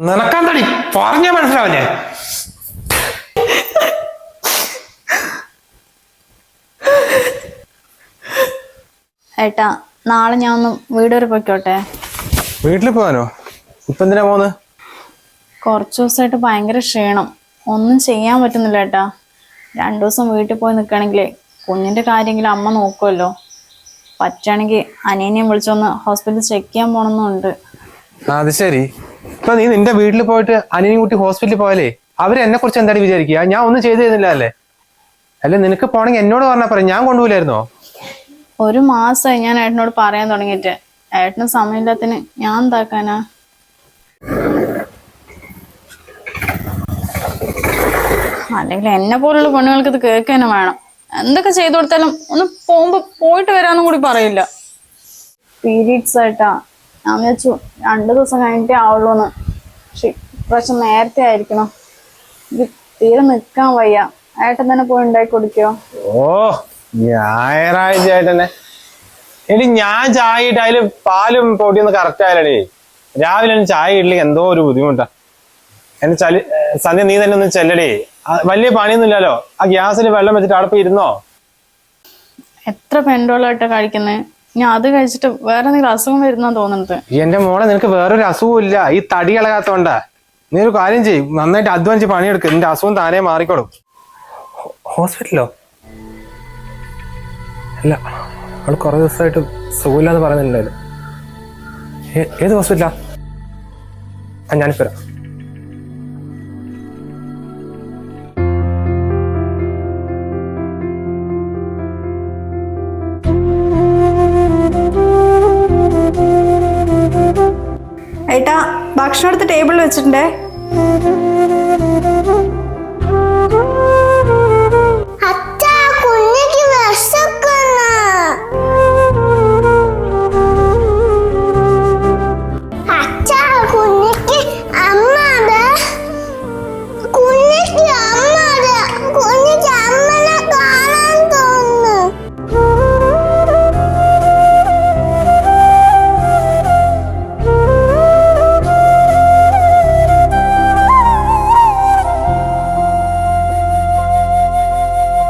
നിനക്കെന്തടി? പറഞ്ഞ മനസ്സിലാവില്ലേ? ഏട്ടാ നാളെ ഞാൻ ഒന്ന് വീട് വരെ പൊയ്ക്കോട്ടെ? വീട്ടിൽ പോകാനോ? ഇപ്പൊ എന്തിനാ പോന്ന് കുറച്ച് ദിവസമായിട്ട് ഭയങ്കര ക്ഷീണം. ഒന്നും ചെയ്യാൻ പറ്റുന്നില്ല ഏട്ടാ. രണ്ടു ദിവസം വീട്ടിൽ പോയി നിൽക്കണമെങ്കിലേ കുഞ്ഞിന്റെ കാര്യമെങ്കിലും അമ്മ നോക്കുമല്ലോ പറ്റുകയാണെങ്കിൽ അനിയനെയും വിളിച്ചൊന്ന് ഹോസ്പിറ്റലിൽ ചെക്ക് ചെയ്യാൻ പോകണമെന്നുണ്ട് ഉണ്ട് അത് ശരി. ഇപ്പൊ നീ നിന്റെ വീട്ടിൽ പോയിട്ട് അനിയനും കുട്ടി ഹോസ്പിറ്റലിൽ പോയാലേ അവർ എന്നെ കുറിച്ച് എന്താണ് വിചാരിക്കുക ഞാൻ ഒന്നും ചെയ്തു തരുന്നില്ല അല്ലേ? അല്ല നിനക്ക് പോണെങ്കിൽ എന്നോട് പറഞ്ഞാ പറയാം ഞാൻ കൊണ്ടുപോയില്ലായിരുന്നോ ഒരു മാസമായി ഞാൻ ഏട്ടനോട് പറയാൻ തുടങ്ങിയിട്ട്. ഏട്ടന് സമയമില്ലാത്തിന് ഞാൻ എന്താക്കാനാ? അല്ലെങ്കിൽ എന്നെ പോലുള്ള പെണ്ണുങ്ങൾക്ക് ഇത് കേൾക്കാനും വേണം. എന്തൊക്കെ ചെയ്തു കൊടുത്താലും ഒന്ന് പോകുമ്പോ പോയിട്ട് വരാന്നും കൂടി പറയില്ല. പീരീഡ്സ് ആയിട്ടാ. ഞാൻ വിചാരിച്ചു രണ്ടു ദിവസം കഴിഞ്ഞിട്ടേ ആവുള്ളൂ എന്ന് പക്ഷെ ഇപ്രാവശ്യം നേരത്തെ ആയിരിക്കണം. തീരെ നിൽക്കാൻ വയ്യ. ഏട്ടൻ തന്നെ പോയി ഉണ്ടാക്കി കുടിക്കോ? ഓ ഞായറാഴ്ച ആയിട്ടെന്നെ എടി ഞാൻ ചായ ഇട്ട് അതിൽ പാലും പൊടിയൊന്നും കറക്റ്റ് ആയാലേ രാവിലെ ചായ ഇട്ടില്ലെങ്കിൽ എന്തോ ഒരു ബുദ്ധിമുട്ടാ. എന്നെ ചലി സന്ധ്യ നീ തന്നെ ഒന്ന് ചെല്ലടേ. വലിയ പണിയൊന്നും ഇല്ലല്ലോ. ആ ഗ്യാസിൽ വെള്ളം വെച്ചിട്ട് അടുപ്പ് ഇരുന്നോ? എത്ര പെൻഡോളായിട്ടാ കഴിക്കുന്നത് ഞാൻ അത് കഴിച്ചിട്ട് വേറെ എന്തെങ്കിലും അസുഖം വരുന്നാ തോന്നുന്നത്. എന്റെ മോളെ നിനക്ക് വേറൊരു അസുഖവും ഇല്ല. ഈ തടി ഇളകാത്തോണ്ടാ. നീ ഒരു കാര്യം ചെയ്യും. നന്നായിട്ട് അധ്വാനിച്ച് പണിയെടുക്കും. നിന്റെ അസുഖം താനേ മാറിക്കോളും. ഹോസ്പിറ്റലോ അല്ല അവൾ കുറേ ദിവസമായിട്ട് സുഖമില്ലാന്ന് പറയുന്നുണ്ടായിരുന്നു. ഏത് ഹോസ്പിറ്റലാ? ആ ഞാനിപ്പോ ഭക്ഷണം എടുത്ത് ടേബിളിൽ വെച്ചിട്ടുണ്ടേ?